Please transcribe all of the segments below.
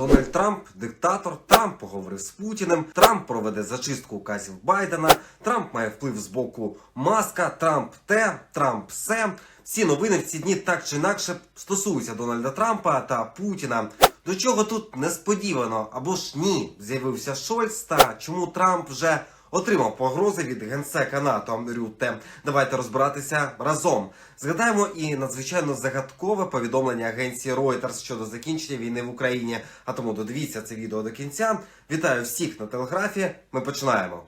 Дональд Трамп диктатор. Трамп поговорив з Путіним. Трамп проведе зачистку указів Байдена. Трамп має вплив з боку Маска. Трамп те, Трамп все. Всі новини в ці дні так чи інакше стосуються Дональда Трампа та Путіна. До чого тут несподівано або ж ні, з'явився Шольц та чому Трамп вже отримав погрози від генсека НАТО Рютте. Давайте розбиратися разом. Згадаємо і надзвичайно загадкове повідомлення агенції Reuters щодо закінчення війни в Україні. А тому додивіться це відео до кінця. Вітаю всіх на телеграфі. Ми починаємо.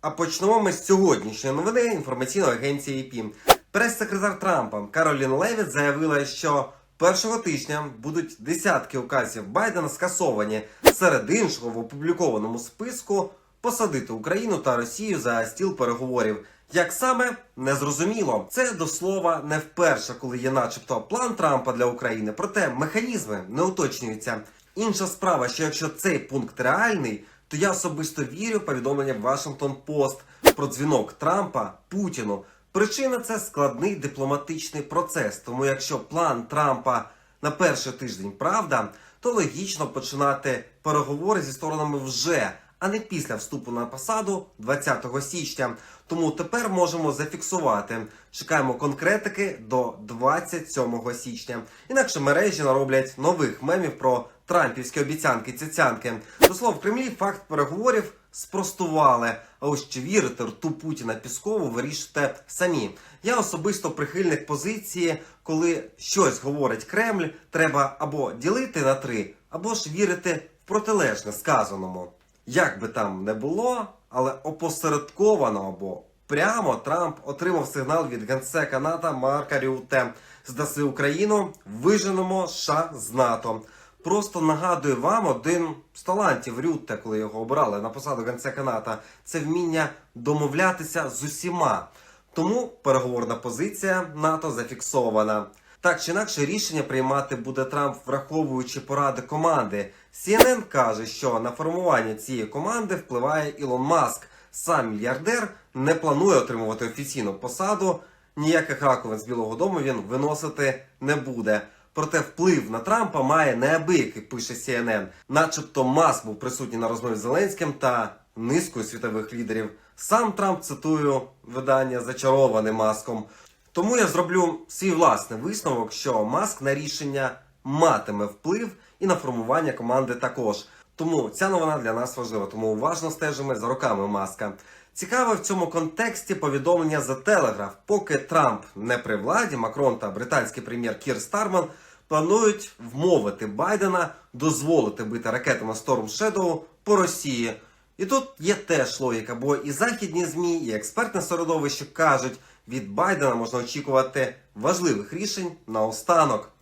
А почнемо ми з сьогоднішньої новини інформаційної агенції ІПІ. Прес-секретар Трампа Каролін Левіт заявила, що першого тижня будуть десятки указів Байдена скасовані. Серед іншого в опублікованому списку посадити Україну та Росію за стіл переговорів. Як саме незрозуміло, це до слова не вперше, коли є, начебто, план Трампа для України, проте механізми не уточнюються. Інша справа, що якщо цей пункт реальний, то я особисто вірю повідомленням Washington Post про дзвінок Трампа Путіну. Причина це складний дипломатичний процес. Тому якщо план Трампа на перший тиждень правда, то логічно починати переговори зі сторонами вже, а не після вступу на посаду 20 січня. Тому тепер можемо зафіксувати. Чекаємо конкретики до 27 січня. Інакше мережі нароблять нових мемів про трампівські обіцянки цяцянки. До слова, в Кремлі факт переговорів спростували. А ось чи вірити рту Путіна Піскову, вирішите самі. Я особисто прихильник позиції, коли щось говорить Кремль, треба або ділити на три, або ж вірити в протилежне сказаному. Як би там не було, але опосередковано або прямо Трамп отримав сигнал від генсека НАТО Марка Рюте. Здаси Україну, виженемо США з НАТО. Просто нагадую вам один з талантів Рютте, коли його обирали на посаду генсека НАТО, це вміння домовлятися з усіма. Тому переговорна позиція НАТО зафіксована. Так чи інакше рішення приймати буде Трамп, враховуючи поради команди. CNN каже, що на формування цієї команди впливає Ілон Маск. Сам мільярдер не планує отримувати офіційну посаду. Ніяких раковин з Білого Дому він виносити не буде. Проте вплив на Трампа має неабиякий, пише CNN. Начебто Маск був присутній на розмові з Зеленським та низкою світових лідерів. Сам Трамп цитую видання зачарований маском. Тому я зроблю свій власний висновок, що Маск на рішення матиме вплив і на формування команди також. Тому ця новина для нас важлива. Тому уважно стежимо за руками Маска. Цікаве в цьому контексті повідомлення за Телеграф. Поки Трамп не при владі, Макрон та британський прем'єр Кір Старман планують вмовити Байдена дозволити бити ракетами Storm Shadow по Росії. І тут є теж логіка, бо і західні змі, і експертне середовище кажуть, від Байдена можна очікувати важливих рішень наостанок.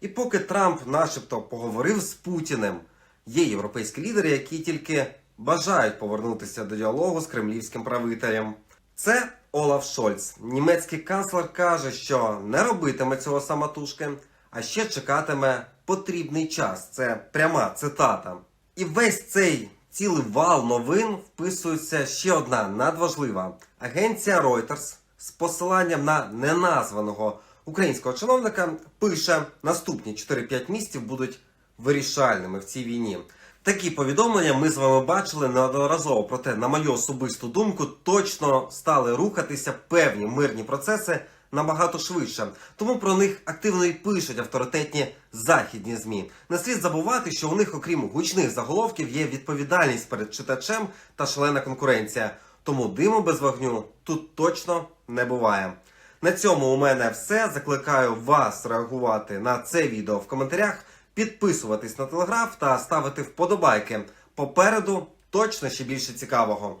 І поки Трамп, начебто, поговорив з Путіним, є європейські лідери, які тільки бажають повернутися до діалогу з кремлівським правителем. Це Олаф Шольц. Німецький канцлер каже, що не робитиме цього самотужки, а ще чекатиме потрібний час. Це пряма цитата. І весь цей цілий вал новин вписується ще одна надважлива агенція Reuters з посиланням на неназваного українського чиновника пише: наступні 4-5 місяців будуть вирішальними в цій війні. Такі повідомлення ми з вами бачили неодноразово, проте, на мою особисту думку, точно стали рухатися певні мирні процеси набагато швидше. Тому про них активно і пишуть авторитетні західні змі. Не слід забувати, що у них, окрім гучних заголовків, є відповідальність перед читачем та шлена конкуренція. Тому диму без вогню тут точно не буває. На цьому у мене все. Закликаю вас реагувати на це відео в коментарях, підписуватись на телеграф та ставити вподобайки. Попереду точно ще більше цікавого.